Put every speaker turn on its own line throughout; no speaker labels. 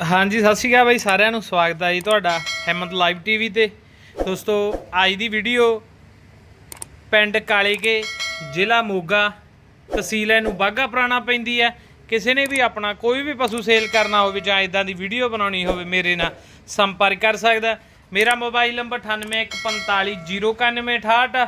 ਹਾਂਜੀ, ਸਤਿ ਸ਼੍ਰੀ ਅਕਾਲ ਬਾਈ, ਸਾਰਿਆਂ ਨੂੰ ਸਵਾਗਤ ਹੈ ਜੀ ਤੁਹਾਡਾ ਹਿੰਮਤ ਲਾਈਵ ਟੀਵੀ ਤੇ। ਦੋਸਤੋ, ਅੱਜ ਦੀ ਵੀਡੀਓ ਪਿੰਡ ਕਾਲੇਕੇ, ਜ਼ਿਲ੍ਹਾ ਮੋਗਾ, ਤਹਿਸੀਲ ਇਹਨੂੰ ਬਾਗਾ ਪੁਰਾਣਾ ਪੈਂਦੀ ਹੈ। ਕਿਸੇ ਨੇ ਵੀ ਆਪਣਾ ਕੋਈ ਵੀ ਪਸ਼ੂ ਸੇਲ ਕਰਨਾ ਹੋਵੇ ਜਾਂ ਇਦਾਂ ਦੀ ਵੀਡੀਓ ਬਣਾਉਣੀ ਹੋਵੇ, ਮੇਰੇ ਨਾਲ ਸੰਪਰਕ ਕਰ ਸਕਦਾ। ਮੇਰਾ ਮੋਬਾਈਲ ਨੰਬਰ 9815409168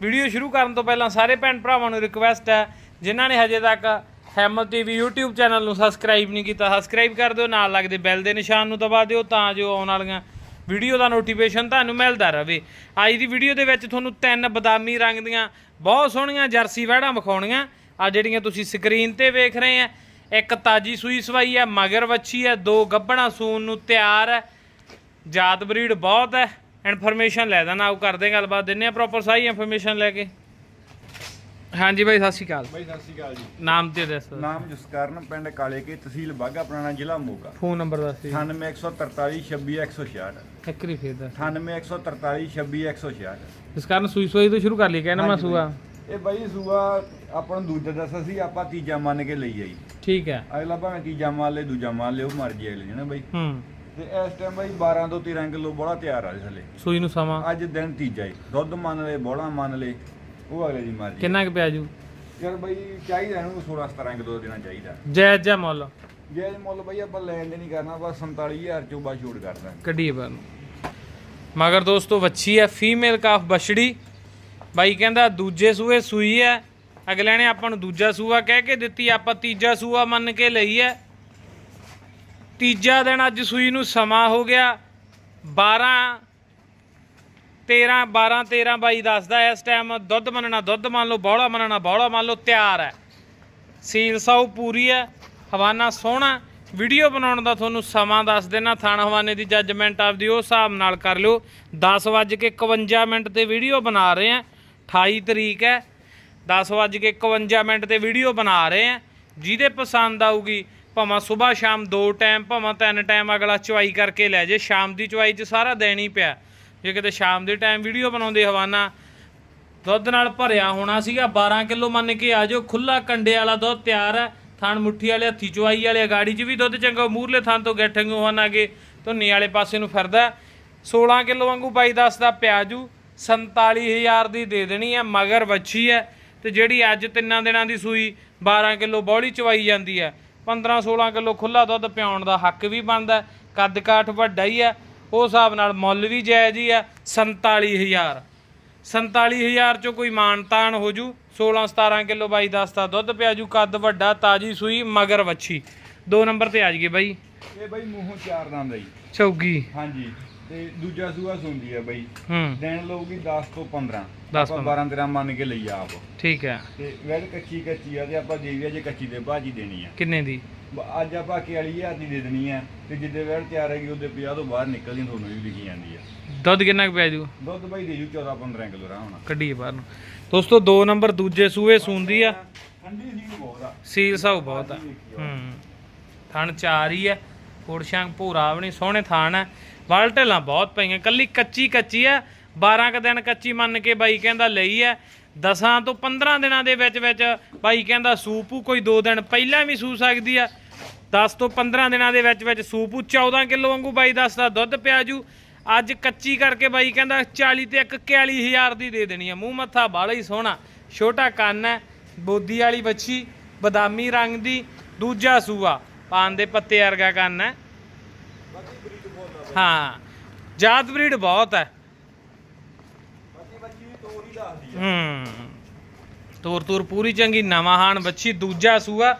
ਵੀਡੀਓ ਸ਼ੁਰੂ ਕਰਨ ਤੋਂ ਪਹਿਲਾਂ ਸਾਰੇ ਭੈਣ ਭਰਾਵਾਂ ਨੂੰ ਰਿਕੁਐਸਟ ਹੈ, ਜਿਨ੍ਹਾਂ ਨੇ ਹਜੇ ਤੱਕ ਹੈਮਤ ਟੀਵੀ YouTube ਚੈਨਲ ਨੂੰ ਸਬਸਕ੍ਰਾਈਬ ਨਹੀਂ ਕੀਤਾ ਸਬਸਕ੍ਰਾਈਬ ਕਰ ਦਿਓ, ਨਾਲ ਲੱਗਦੇ ਬੈਲ ਦੇ ਨਿਸ਼ਾਨ ਨੂੰ ਦਬਾ ਦਿਓ ਤਾਂ ਜੋ ਆਉਣ ਵਾਲੀਆਂ ਵੀਡੀਓ ਦਾ ਨੋਟੀਫਿਕੇਸ਼ਨ ਤੁਹਾਨੂੰ ਮਿਲਦਾ ਰਹੇ। ਅੱਜ ਦੀ ਵੀਡੀਓ ਦੇ ਵਿੱਚ ਤੁਹਾਨੂੰ ਤਿੰਨ ਬਦਾਮੀ ਰੰਗ ਦੀਆਂ ਬਹੁਤ ਸੋਹਣੀਆਂ ਜਰਸੀ ਵਹਿੜਾਂ ਵਿਖਾਉਣੀਆਂ। ਆ ਜਿਹੜੀਆਂ ਤੁਸੀਂ ਸਕਰੀਨ ਤੇ ਵੇਖ ਰਹੇ ਆ, ਇੱਕ ਤਾਜੀ ਸੂਈ ਸਵਾਈ ਹੈ ਮਗਰ ਵੱਛੀ ਹੈ ਦੋ ਗੱਬਣਾ ਸੂਨ ਨੂੰ ਤਿਆਰ ਹੈ ਜਾਤ ਬਰੀਡ ਬਹੁਤ ਹੈ ਇਨਫੋਰਮੇਸ਼ਨ ਲੈ ਦੇਣਾ ਆਓ ਕਰਦੇ ਗੱਲਬਾਤ ਦਿੰਨੇ ਆ ਪ੍ਰੋਪਰ ਸਾਰੀ ਇਨਫੋਰਮੇਸ਼ਨ ਲੈ ਕੇ। ਹਾਂਜੀ ਬਾਈ ਸਤਿ ਸ਼੍ਰੀ ਅਕਾਲ।
ਬਾਈ ਸਤਿ ਸ਼੍ਰੀ ਅਕਾਲ ਜੀ।
ਨਾਮ ਤੇ ਦੱਸੋ।
ਨਾਮ ਜਸਕਰਨ ਪਿੰਡ ਕਾਲੇਕੇ ਤਹਿਸੀਲ ਬਾਗਾ ਪੁਰਾਣਾ ਜ਼ਿਲ੍ਹਾ ਮੋਗਾ।
ਫੋਨ ਨੰਬਰ ਦੱਸ ਦਿਓ
98143 26166
ਇੱਕ ਰੀ ਫੇਰ ਦੱਸ।
98143 26166
ਇਸ ਕਾਰਨ ਸੂਈ ਸੂਈ ਤੋਂ ਸ਼ੁਰੂ ਕਰ ਲਈ ਕਹਿਣਾ ਮੈਂ ਸੂਆ?
ਇਹ ਬਾਈ ਸੂਆ ਆਪਾਂ ਨੂੰ ਦੂਜਾ ਦੱਸਿਆ ਸੀ ਆਪਾਂ ਤੀਜਾ ਮੰਨ ਕੇ ਲਈ ਆਈ।
ਠੀਕ ਹੈ।
ਅਗਲਾ ਭਾਵੇਂ ਤੀਜਾ ਮੰਨ ਲੇ ਦੂਜਾ ਮੰਨ ਲਿਓ ਮਰਜ਼ੀ ਅਗਲੇ ਜਣਾ ਬਾਈ।
ਹੂੰ।
ਤੇ ਇਸ ਟਾਈਮ ਬਾਈ 12 ਤੋਂ 13 ਕਿਲੋ ਬੋਲਾ ਤਿਆਰ ਆ ਥੱਲੇ
ਸੂਈ ਨੂੰ ਸਮਾਂ।
ਅੱਜ ਦਿਨ ਤੀਜਾ ਹੀ ਦੁੱਧ ਮੰਨ ਲੇ ਬੋਲਾ ਮੰਨ ਲੇ। ਉਹ ਅਗਲੇ ਦੀ ਮਰਜ਼ੀ
ਕਿੰਨਾ ਕੁ ਪਿਆ ਜੂ?
ਯਾਰ ਬਾਈ ਚਾਹੀਦਾ ਇਹਨੂੰ 16 17 ਕਿਲੋ ਦੇਣਾ ਚਾਹੀਦਾ।
ਜਾਇਜ਼ ਜਾ ਮੁੱਲ।
ਜੇ ਮੁੱਲ ਬਾਈ ਆਪਾਂ ਲੈਣ ਦੇ ਨਹੀਂ ਕਰਨਾ ਬਸ 47000 ਚੋਂ ਬਾ ਛੋੜ ਕਰਦਾ।
ਕੱਢੀਏ ਪਰ ਮਗਰ ਦੋਸਤੋ ਵੱਛੀ ਹੈ ਫੀਮੇਲ ਕਾਫ ਬਛੜੀ। ਬਾਈ ਕਹਿੰਦਾ ਦੂਜੇ ਸੂਏ ਸੂਈ ਹੈ। ਅਗਲੇ ਨੇ ਆਪਾਂ ਨੂੰ ਦੂਜਾ ਸੂਆ ਕਹਿ ਕੇ ਦਿੱਤੀ ਆਪਾਂ ਤੀਜਾ ਸੂਆ ਮੰਨ ਕੇ ਲਈ ਹੈ। ਤੀਜਾ ਦਿਨ ਅੱਜ ਸੂਈ ਨੂੰ ਸਮਾਂ ਹੋ ਗਿਆ। 12 13 12 13 ਬਾਈ ਦੱਸਦਾ ਇਸ ਟਾਈਮ ਦੁੱਧ ਮੰਨਣਾ, ਦੁੱਧ ਮੰਨ ਲਓ, ਬੌਲਾ ਮੰਨਣਾ, ਬੌਲਾ ਮੰਨ ਲਓ, ਤਿਆਰ ਹੈ। ਸੀਲ ਸਾਊ ਪੂਰੀ ਹੈ, ਹਵਾਨਾ ਸੋਹਣਾ। ਵੀਡੀਓ ਬਣਾਉਣ ਦਾ ਤੁਹਾਨੂੰ ਸਮਾਂ ਦੱਸ ਦੇਣਾ, ਥਾਣ ਹਵਾਨੇ ਦੀ ਜੱਜਮੈਂਟ ਆਪਦੀ ਉਹ ਹਿਸਾਬ ਨਾਲ ਕਰ ਲਿਓ। 10:51 ਮਿੰਟ ਤੇ ਵੀਡੀਓ ਬਣਾ ਰਹੇ ਆ 28 ਤਰੀਕ ਹੈ 10:51 ਮਿੰਟ ਤੇ ਵੀਡੀਓ ਬਣਾ ਰਹੇ ਆ ਜਿਹਦੇ ਪਸੰਦ ਆਊਗੀ, ਭਾਵੇਂ ਸਵੇਰ ਸ਼ਾਮ ਦੋ ਟਾਈਮ ਭਾਵੇਂ ਤਿੰਨ ਟਾਈਮ ਅਗਲਾ ਚੁਆਈ ਕਰਕੇ ਲੈ ਜੇ, ਸ਼ਾਮ ਦੀ ਚੁਆਈ 'ਚ ਸਾਰਾ ਦੇਣੀ ਪਿਆ। ਜੇ ਕਿਤੇ ਸ਼ਾਮ ਦੇ ਟਾਈਮ ਵੀਡੀਓ ਬਣਾਉਂਦੇ ਹਵਾਨਾ, ਦੁੱਧ ਨਾਲ ਭਰਿਆ ਹੋਣਾ ਸੀਗਾ 12 ਕਿਲੋ ਮੰਨ ਕੇ ਆ ਜਾਓ ਖੁੱਲਾ ਕੰਡੇ ਵਾਲਾ ਦੁੱਧ ਤਿਆਰ ਹੈ, ਥਾਣ ਮੁੱਠੀ ਵਾਲੇ, ਹੱਥੀ ਚੁਆਈ ਵਾਲੇ ਗਾੜੀ 'ਚ ਵੀ ਦੁੱਧ ਚੰਗਾ ਮੂਰਲੇ ਥਾਂ ਤੋਂ ਗੱਠੰਗ ਹੋਣ ਅਗੇ, ਧੁੰਨੀ ਵਾਲੇ ਪਾਸੇ ਨੂੰ ਫਿਰਦਾ 16 ਕਿਲੋ ਵਾਂਗੂ ਬਾਈ ਦੱਸਦਾ ਪਿਆਜੂ 47000 ਦੀ ਦੇ ਦੇਣੀ ਹੈ, ਮਗਰ ਵੱਛੀ ਹੈ, ਤੇ ਜਿਹੜੀ ਅੱਜ ਤਿੰਨਾਂ ਦਿਨਾਂ ਦੀ ਸੂਈ 12 ਕਿਲੋ ਬੌਲੀ ਚਵਾਈ ਜਾਂਦੀ ਹੈ 15 16 ਕਿਲੋ ਖੁੱਲਾ ਦੁੱਧ ਪਿਆਉਣ ਦਾ ਹੱਕ ਵੀ ਬਣਦਾ ਹੈ। ਕੱਦ ਕਾਠ ਵੱਡਾ ਹੀ ਹੈ ਉਸ ਹਿਸਾਬ ਨਾਲ ਮੁੱਲ ਵੀ ਜਾਇਜ਼ ਹੀ ਹੈ 47000 47000 ਚੋਂ ਕੋਈ ਮਾਨਤਾਨ ਹੋ ਜੂ 16 17 ਕਿਲੋ ਬਾਈ ਦੱਸਦਾ ਦੁੱਧ ਪਿਆ ਜੂ ਕੱਦ ਵੱਡਾ ਤਾਜੀ ਸੂਈ ਮਗਰ ਵੱਛੀ। ਦੋ ਨੰਬਰ ਤੇ ਆ ਜਾਈਏ ਬਾਈ।
ਇਹ ਬਾਈ ਮੂੰਹੋਂ ਚਾਰ ਦੰਦ ਆ ਜੀ
ਚੌਗੀ।
ਹਾਂਜੀ। ਤੇ ਦੂਜਾ ਸੂਆ ਸੁੰਦੀ ਆ ਬਾਈ।
ਹੂੰ।
ਦਿਨ ਲਊਗੀ 10 ਤੋਂ 15
ਦਸ
ਆਪਾਂ 12 13 ਮੰਨ ਕੇ ਲਈ ਆਪ।
ਠੀਕ ਹੈ।
ਤੇ ਵੈਲ ਕੱਚੀ ਕੱਚੀ ਆ ਤੇ ਆਪਾਂ ਦੇਵੀ ਜੇ ਕੱਚੀ ਦੇ ਭਾਜੀ ਦੇਣੀ ਆ।
ਕਿੰਨੇ ਦੀ?
ਅੱਜ ਆਪਾਂ ਕਿ ਵਾਲੀ ਹਜ਼ਾਰ ਦੀ ਦੇ ਦੇਣੀ ਆ। ਤੇ ਜਿੱਦੇ ਵੈਲ ਤਿਆਰ ਹੈਗੀ ਉਹਦੇ 50 ਤੋਂ ਬਾਹਰ ਨਿਕਲਦੀ ਤੁਹਾਨੂੰ ਵੀ ਵਿਕੀ ਜਾਂਦੀ ਆ।
ਦੁੱਧ ਕਿੰਨਾ ਕੁ ਪਿਆ ਜੂ
ਦੁੱਧ ਬਾਈ ਦੇ ਜੂ 14 15 ਕਿਲੋ ਰਾਹ ਹੋਣਾ।
ਕੱਢੀਏ ਬਾਹਰ ਨੂੰ। ਦੋਸਤੋ ਦੋ ਨੰਬਰ ਦੂਜੇ ਸੂਏ ਸੂੰਦੀ ਆ।
ਠੰਡੀ ਸੀ ਬਹੁਤ ਆ।
ਸੀਲ ਸਾਊ ਬਹੁਤ ਆ। ਹੂੰ। ਥਣ ਚਾਰ ਹੀ ਆ। ਕੋੜਸ਼ਾਂ ਭੂਰਾ ਵੀ ਨਹੀਂ, ਸੋਹਣੇ ਥਾਣ ਹੈ। ਵਾਲ ਢੇਲਾਂ ਬਹੁਤ ਪਈਆਂ, ਕੱਲੀ ਕੱਚੀ ਕੱਚੀ ਹੈ। 12 ਕ ਦਿਨ ਕੱਚੀ ਮੰਨ ਕੇ ਬਾਈ ਕਹਿੰਦਾ ਲਈ ਹੈ। ਦਸਾਂ ਤੋਂ 15 ਦਿਨਾਂ ਦੇ ਵਿੱਚ ਵਿੱਚ ਬਾਈ ਕਹਿੰਦਾ ਸੂਪੂ ਕੋਈ 2 ਦਿਨ ਪਹਿਲਾਂ ਵੀ ਸੂ ਸਕਦੀ ਆ 10 ਤੋਂ 15 ਦਿਨਾਂ ਦੇ ਵਿੱਚ ਵਿੱਚ ਸੂਪੂ 14 ਕਿਲੋ ਵਾਂਗੂ ਬਾਈ ਦੱਸਦਾ ਦੁੱਧ ਪਿਆ ਜੂ। ਅੱਜ ਕੱਚੀ ਕਰਕੇ ਬਾਈ ਕਹਿੰਦਾ 40 ਤੇ ਇੱਕ 41000 ਦੀ ਦੇ ਦੇਣੀ ਆ ਮੂੰਹ ਮੱਥਾ ਬਾਲਾ ਹੀ ਸੋਹਣਾ, ਛੋਟਾ ਕੰਨ ਹੈ, ਬੋਦੀ ਵਾਲੀ ਬੱਚੀ ਬਦਾਮੀ ਰੰਗ ਦੀ, ਦੂਜਾ ਸੂਆ। ਪਾਨ ਦੇ ਪੱਤੇ ਵਰਗਾ ਕੰਨ ਹੈ। ਹਾਂ, ਜਾਤ ਬਰੀਡ ਬਹੁਤ ਹੈ।
ਤੋਰ ਹੀ
ਹੂੰ ਤੋਰ ਤੋਰ ਪੂਰੀ ਚੰਗੀ ਨਵਾਂ ਹਾਨ ਬੱਚੀ, ਦੂਜਾ ਸੂਆ।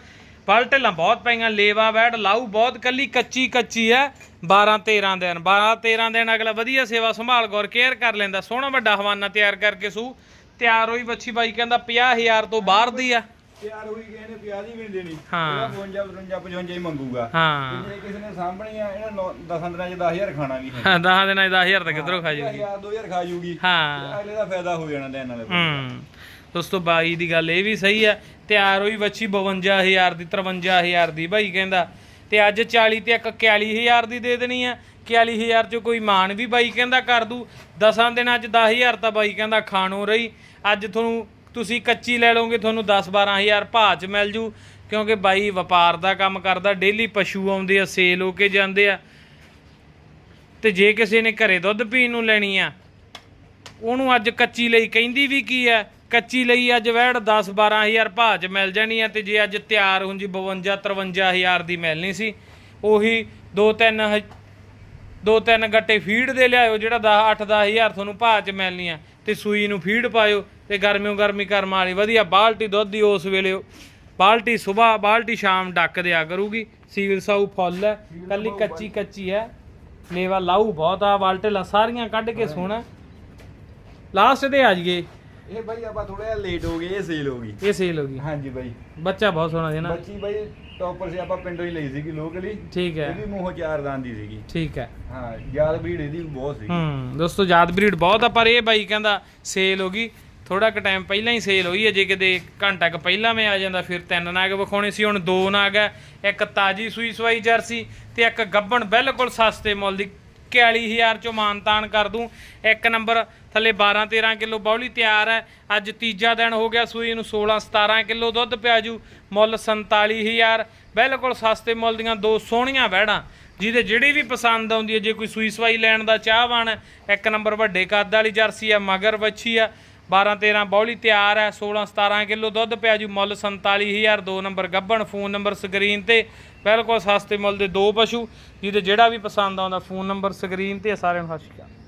ਪਲ ਢਿੱਲਾਂ ਬਹੁਤ ਪਈਆਂ, ਲੇਵਾ ਬੈਠ ਲਾਊ ਬਹੁਤ, ਕੱਲੀ ਕੱਚੀ ਕੱਚੀ ਹੈ। 12 13 ਦਿਨ 12 13 ਦਿਨ ਅਗਲਾ ਵਧੀਆ ਸੇਵਾ ਸੰਭਾਲ ਗੌਰ ਕੇਅਰ ਕਰ ਲੈਂਦਾ। ਸੋਹਣਾ ਵੱਡਾ ਹਵਾਨਾ ਤਿਆਰ ਕਰਕੇ ਸੂ। ਤਿਆਰ ਹੋਈ ਬੱਚੀ ਬਾਈ, ਕਹਿੰਦਾ 50000 ਤੋਂ ਬਾਹਰ ਦੀ ਆ
ਤਿਆਰ ਹੋਈ ਗਏ ਨੇ 50 ਦੀ ਵੀ ਨਹੀਂ ਦੇਣੀ
ਹਾਂ।
ਇਹਦਾ 52 55 55 ਹੀ ਮੰਗੂਗਾ।
ਹਾਂ।
ਜੇ ਕਿਸੇ ਨੇ ਸਾਂਭਣੀ ਆ ਇਹਨਾਂ 10 ਦਿਨਾਂ ਚ 10000 ਖਾਣਾ ਵੀ। ਹੈ
10 ਦਿਨਾਂ 10000 ਤਾਂ ਕਿੱਧਰੋਂ ਖਾ ਜੂਗੀ।
1000 2000 ਖਾ ਜੂਗੀ।
ਹਾਂ।
ਅਗਲੇ ਦਾ ਫਾਇਦਾ ਹੋ ਜਾਣਾ ਦੇਣ ਵਾਲੇ
ਹੂੰ। ਦੋਸਤੋ ਬਾਈ ਦੀ ਗੱਲ ਇਹ ਵੀ ਸਹੀ ਹੈ ਤਿਆਰ ਹੋਈ ਬੱਚੀ 52000 ਦੀ 53000 ਦੀ ਬਾਈ ਕਹਿੰਦਾ। ਤੇ ਅੱਜ 40 ਤੇ ਇੱਕ 41000 ਦੀ ਦੇ ਦੇਣੀ ਆ। 41000 ਚ ਕੋਈ ਮਾਨ ਵੀ ਬਾਈ ਕਹਿੰਦਾ ਕਰ ਦੂ। 10 ਦਿਨਾਂ ਚ 10000 ਤਾਂ ਬਾਈ ਕਹਿੰਦਾ ਖਾਣੋਂ ਰਹੀ। ਅੱਜ ਤੁਹਾਨੂੰ ਤੁਸੀਂ ਕੱਚੀ ਲੈ ਲਓਗੇ, ਤੁਹਾਨੂੰ 10 12000 ਭਾਅ ਚ ਮਿਲ ਜੂ, ਕਿਉਂਕਿ ਬਾਈ ਵਪਾਰ ਦਾ ਕੰਮ ਕਰਦਾ, ਡੇਲੀ ਪਸ਼ੂ ਆਉਂਦੇ ਆ, ਸੇਲ ਹੋ ਕੇ ਜਾਂਦੇ ਆ। ਤੇ ਜੇ ਕਿਸੇ ਨੇ ਘਰੇ ਦੁੱਧ ਪੀਣ ਨੂੰ ਲੈਣੀ ਆ, ਉਹਨੂੰ ਅੱਜ ਕੱਚੀ ਲਈ ਕਹਿੰਦੀ ਵੀ ਕੀ ਹੈ ਕੱਚੀ ਲਈ ਅੱਜ ਵੈੜ 10 12000 ਭਾਅ 'ਚ ਮਿਲ ਜਾਣੀ ਆ, ਤੇ ਜੇ ਅੱਜ ਤਿਆਰ ਹੁੰਜੀ 52 53000 ਦੀ ਮਿਲਣੀ ਸੀ, ਉਹੀ 2 3 ਦੋ ਤਿੰਨ ਗੱਟੇ ਫੀਡ ਦੇ ਲਿਆਇਓ ਜਿਹੜਾ 10 8 10000 ਤੁਹਾਨੂੰ ਭਾਅ 'ਚ ਮਿਲਣੀ ਆ। ਤੇ ਸੂਈ ਨੂੰ ਫੀਡ ਪਾਇਓ ਤੇ ਗਰਮੀਓ ਗਰਮੀ ਕਰਮ ਵਾਲੀ ਵਧੀਆ ਬਾਲਟੀ ਦੁੱਧ ਦੀ ਉਸ ਵੇਲੇ ਬਾਲਟੀ ਸਵੇਰ ਬਾਲਟੀ ਸ਼ਾਮ ਡੱਕ ਦਿਆ ਕਰੂਗੀ। ਸੀਲ ਸਾਊ ਫੁੱਲ ਹੈ ਕੱਲੀ ਕੱਚੀ ਕੱਚੀ ਹੈ। ਲੇਵਾ ਲਾਊ ਬਹੁਤ ਆ ਬਾਲਟੇ ਸਾਰੀਆਂ ਕੱਢ ਕੇ ਸੋਣਾ ਲਾਸਟ ਤੇ ਆ ਜੀਏ
ਇਹ ਬਾਈ ਆਪਾਂ ਥੋੜਾ ਜਿਹਾ ਲੇਟ ਹੋ ਗਏ ਇਹ ਸੇਲ ਹੋ ਗਈ।
ਇਹ ਸੇਲ ਹੋ ਗਈ।
ਹਾਂਜੀ ਬਾਈ।
ਬੱਚਾ ਬਹੁਤ ਸੋਹਣਾ ਸੀ ਨਾ।
ਬੱਚੀ ਬਾਈ ਟੌਪਰ ਸੀ ਆਪਾਂ ਪਿੰਡੋਂ ਹੀ ਲਈ ਸੀਗੀ ਲੋਕਲੀ
ਠੀਕ ਹੈ।
ਇਹਦੀ ਮੂੰਹੋਂ ਚਾਰ ਦੰਦ ਦੀ ਸੀਗੀ।
ਠੀਕ ਹੈ।
ਹਾਂ ਯਾਦ ਬਰੀਡ ਇਹਦੀ ਬਹੁਤ ਸੀਗੀ।
ਹੂੰ ਦੋਸਤੋ ਯਾਦ ਬਰੀਡ ਬਹੁਤ ਆ ਪਰ ਇਹ ਬਾਈ ਕਹਿੰਦਾ ਸੇਲ ਹੋ ਗਈ। ਥੋੜਾ ਕੁ ਟਾਈਮ ਪਹਿਲਾਂ ਹੀ ਸੇਲ ਹੋਈ ਹੈ ਜੇ ਕਿਤੇ ਘੰਟਾ ਕੁ ਪਹਿਲਾਂ ਮੈਂ ਆ ਜਾਂਦਾ ਫਿਰ ਤਿੰਨ ਨਾਗ ਵਿਖਾਉਣੇ ਸੀ ਹੁਣ ਦੋ ਨਾਗ ਹੈ। ਇੱਕ ਤਾਜੀ ਸੂਈ ਸਵਾਈ ਜਰਸੀ ਤੇ ਇੱਕ ਗੱਬਣ ਬਿਲਕੁਲ ਸਸਤੇ ਮੁੱਲ ਦੀ 41000 ਚੋਂ ਮਾਨਤਾਨ ਕਰ ਦੂੰ ਇੱਕ ਨੰਬਰ ਥੱਲੇ 12 13 ਕਿਲੋ ਬੌਲੀ ਤਿਆਰ ਹੈ ਅੱਜ ਤੀਜਾ ਦਿਨ ਹੋ ਗਿਆ ਸੂਈ ਨੂੰ 16 17 ਕਿਲੋ ਦੁੱਧ ਪਿਆਜੂ ਮੁੱਲ 47000 ਬਿਲਕੁਲ ਸਸਤੇ ਮੁੱਲ ਦੀਆਂ ਦੋ ਸੋਹਣੀਆਂ ਵਹਿੜਾਂ ਜਿਹਦੇ ਜਿਹੜੀ ਵੀ ਪਸੰਦ ਆਉਂਦੀ ਹੈ ਜੇ ਕੋਈ ਸੂਈ ਸਵਾਈ ਲੈਣ ਦਾ ਚਾਹਵਾਨ ਹੈ ਇੱਕ ਨੰਬਰ ਵੱਡੇ ਕੱਦ ਵਾਲੀ ਜਰਸੀ ਆ ਮਗਰ ਵੱਛੀ ਆ 12 13 ਬੌਲੀ ਤਿਆਰ ਹੈ 16 17 ਕਿਲੋ ਦੁੱਧ ਪਿਆਜੂ ਮੁੱਲ 47000 ਦੋ ਨੰਬਰ ਗੱਬਣ, ਫੋਨ ਨੰਬਰ ਸਕਰੀਨ ਤੇ। ਬਿਲਕੁਲ ਸਸਤੇ ਮੁੱਲ ਦੇ ਦੋ ਪਸ਼ੂ, ਜਿਹਦੇ ਜਿਹੜਾ ਵੀ ਪਸੰਦ ਆਉਂਦਾ ਫੋਨ ਨੰਬਰ ਸਕਰੀਨ ਤੇ, ਸਾਰਿਆਂ ਨੂੰ ਸਤਿ ਸ਼੍ਰੀ ਅਕਾਲ।